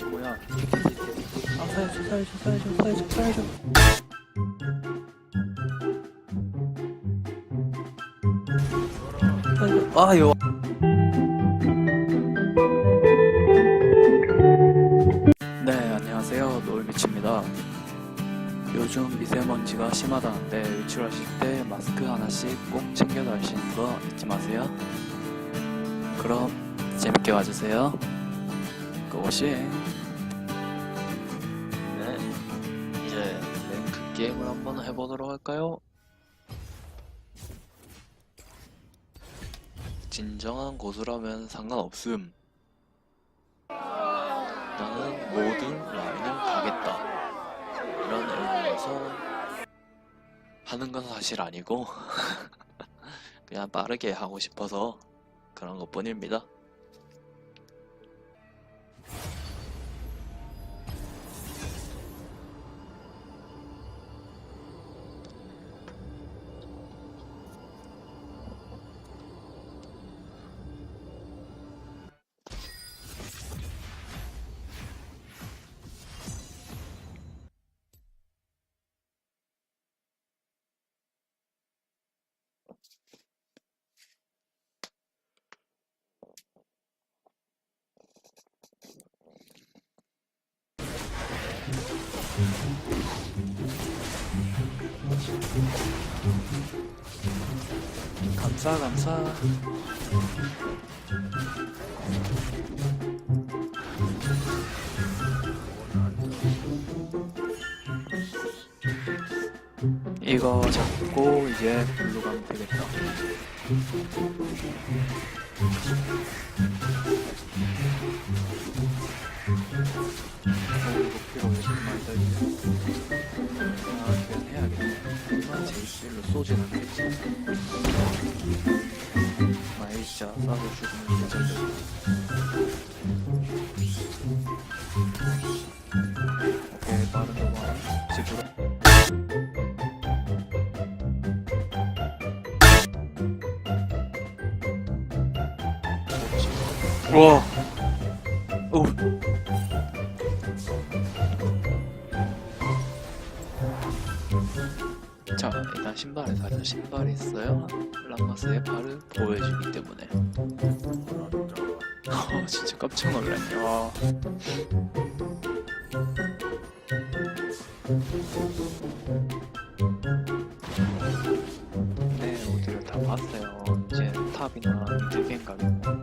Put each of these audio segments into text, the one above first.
뭐야 아 살려줘 살려줘 살려줘 살려줘 살려줘 아 여. 네 안녕하세요. 노을미치입니다. 요즘 미세먼지가 심하다는데 외출하실 때 마스크 하나씩 꼭 챙겨 다니시는 거 잊지 마세요. 그럼 재밌게 와주세요. 고고싱 게임을 한번 해보도록 할까요? 진정한 고수라면 상관없음. 나는 모든 라인을 가겠다. 이런 의미에서 하는 건 사실 아니고 그냥 빠르게 하고 싶어서 그런 것 뿐입니다. 감사 감사. 이거 잡고 이제 블루 가면 되겠다 많이 떨리네 아 그냥 해야겠네 하지만 제이스로 쏘진 않겠지 마이자 싸도 죽으면 괜찮겠다 오케이 빠른 도망 집으로 신발이 있어요? 람마스의 발을 보여주기 때문에. 어 진짜 깜짝 놀랐네. 와. 네, 어디를 다 봤어요. 이제 탑이나 미드갱 가겠고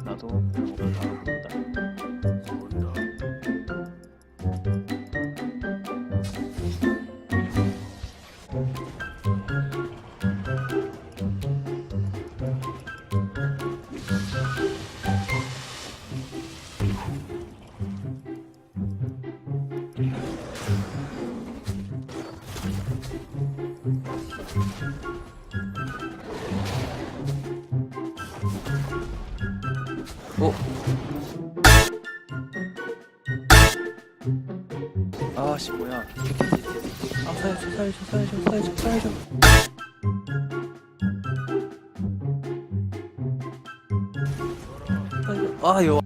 아씨 뭐야? 아 살려줘 살려줘 살려줘 살려줘. 살려줘. 아 여.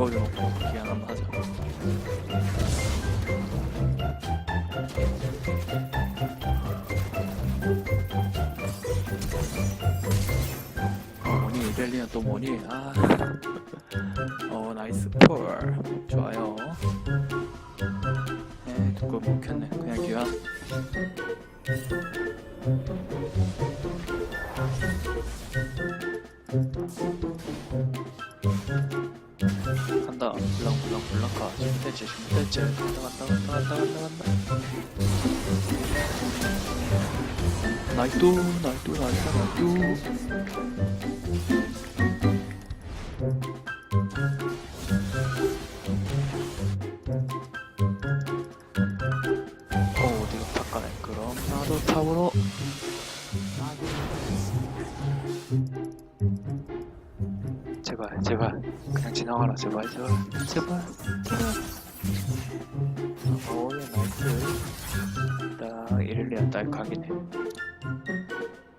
두꺼비 먹고 기한 한번 하자. 어, 뭐니 이벨리는 또 뭐니? 아, 어 나이스 폴 좋아요. 네 두꺼비 먹혔네. 그냥 기한. 블랑블랑블랑가. 신대체 신대체 간다 간다 간다 간다 간다 간다 나이뚜 나이뚜 나이뚜 나이뚜 나와라 제발 제발. 제발. 제발 오예 나이스. 딱 이럴리아 딸 각이네.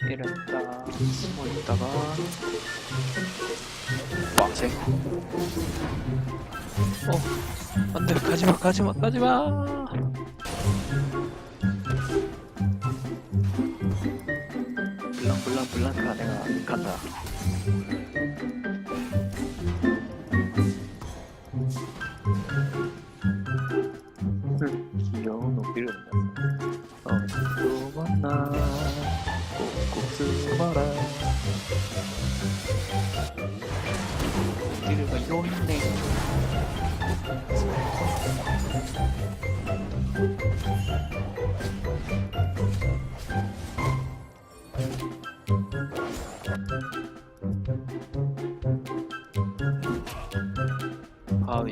이랬다 숨어 있다가. 왕생. 어 안돼. 가지마 가지마 가지마. 블랑 블랑 블랑카 내가 간다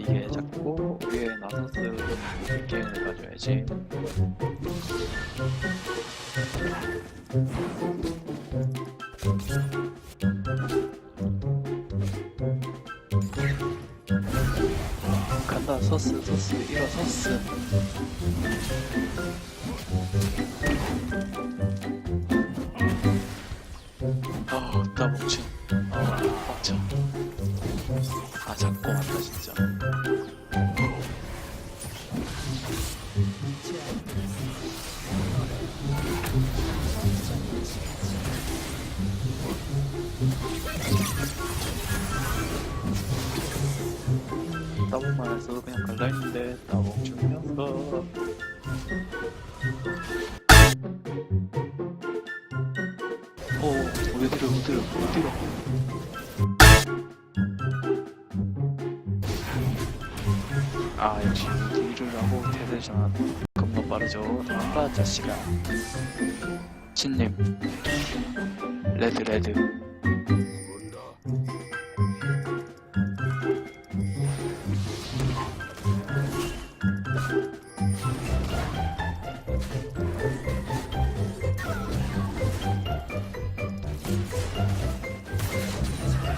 위에 잡고 위에 나서스 게임을 가져야지? 간다 서스 서스 일어서스 따봉만 했어도 그냥 갈라 했는데 따봉 주면서 오 어디로 어디로 어디로 아 역시 딜을 하고 대대전 겁나 빠르죠. 도망가 자식아. 신님. 레드 레드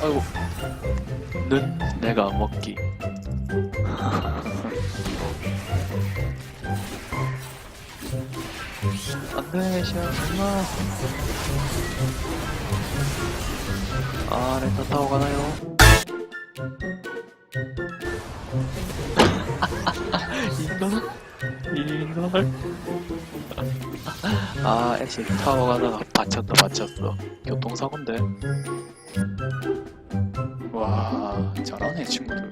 아이고 는 내가 먹기 엄마 아 렌터 타고 가나요? 이걸? 이걸? 아 애쉬 타고 가다가 받쳤다 받쳤어 교통사고인데 와 잘하네 친구들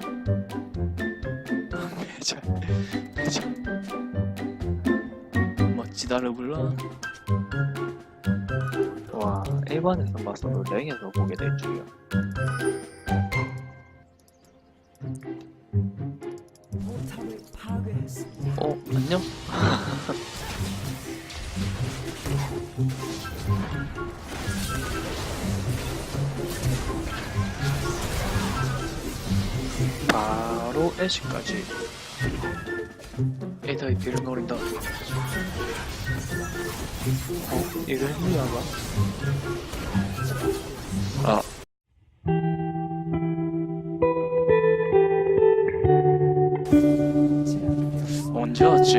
매잘 매잘 불러 와 일반에서 봤어도 랭에서 보게 될 줄이야. 어 안녕? 바로 애쉬까지 에이다이 비를 노린다 어? 이거 헬리아가? 아 언제 왔지?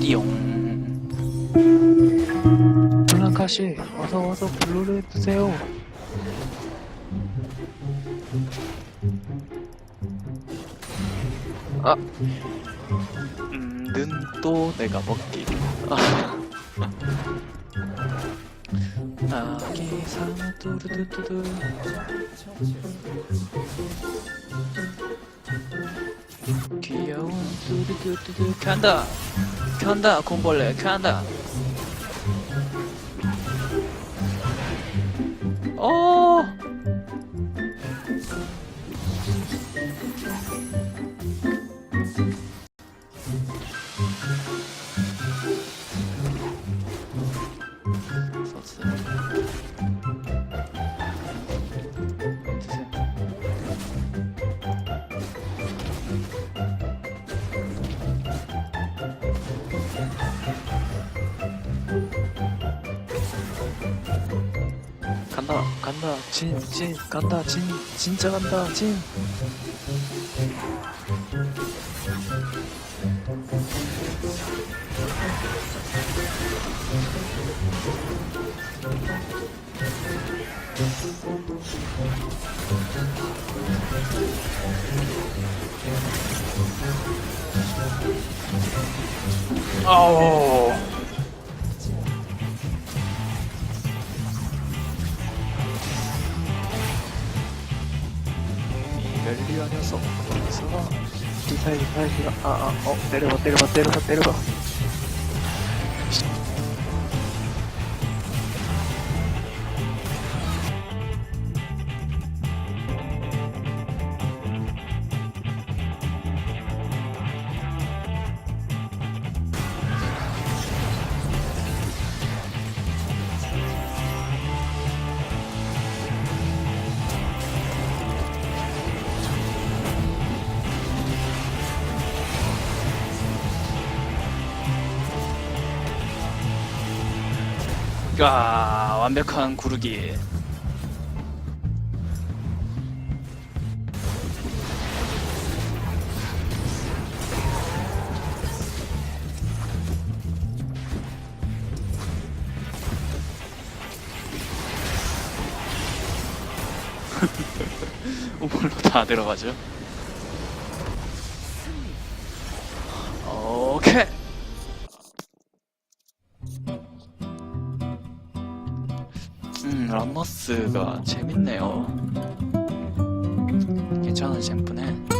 띠용 블랑카씨 어서 와서 블루를 드세요 아 음, 는또 내가 먹기. 아. 아기 사무 뚜루뚜뚜뚜 귀여운 뚜루뚜뚜뚜 간다. 간다 곰벌레. 간다 간다. 진 진 간다. 진 진짜 간다. 진. 아오 미사일 아아어 때려봐 때려봐 때려봐 때려봐 아 완벽한 구르기. 우물로 다 들어가죠? 오케이 람머스가 재밌네요. 괜찮은 챔프네.